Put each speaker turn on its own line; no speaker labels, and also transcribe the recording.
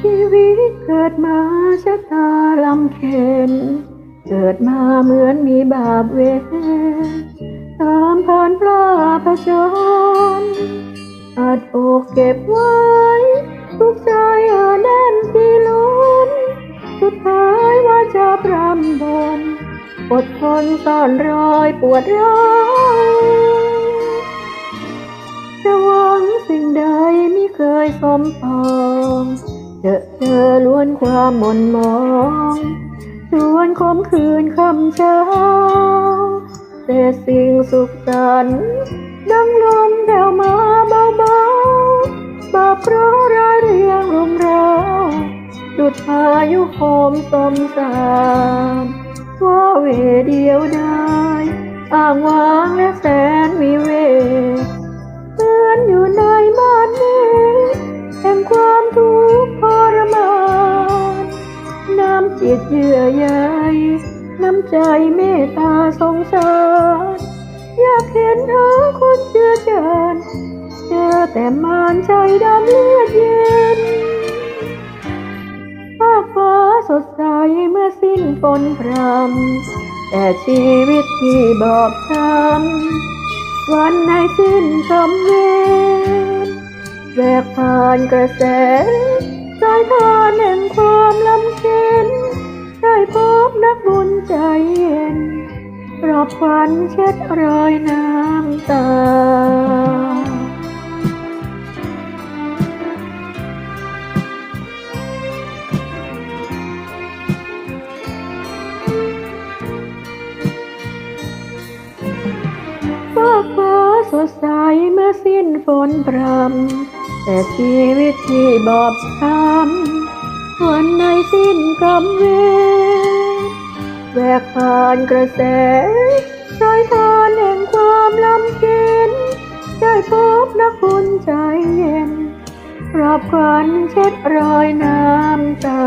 ชีวิตเกิดมาชะตาลำเค็นเกิดมาเหมือนมีบาปเวรตามผ่านพระผจญอัดอกเก็บไว้ ทุกใจเอาแน่นที่ล้นสุดท้ายว่าจะพรำบนอดทนซ่อนรอยปวดร้าวจะว่า งสิ่งใดไม่เคยสมปองเจอเจอล้วนความหม่นมองชวนคมคืนคำเช้าแต่สิ่งสุขสันต์ดังลมแผ่วมาเบาๆบาปเพราะรายเรียงรุมเร้าดุดพายุโหมสมสารว่าเวเดียวได้อ้างวางและแสนวิเว จิตเยื่อใยน้ำใจเมตตาสงสาร อยากเห็นเธอคนเชื่อเชิญเจอแต่มานใจดำเลือดเย็นภาคฟ้าสดใสเมื่อสิ้นฝนพรำแต่ชีวิตที่บอบช้ำวันในสิ้นคำเวรแวกผ่านกระแส อบขวัญเช็ดรอยน้ำตา ฟ้าฟ้าสดใสเมื่อสิ้นฝนพรำแต่ชีวิตที่บอบช้ำวันในสิ้นกำเวร แวกผ่านกระแสสายทานแห่งความลำเค็นได้พบนักบุญใจเย็นปลอบขวัญเช็ดรอยน้ำตา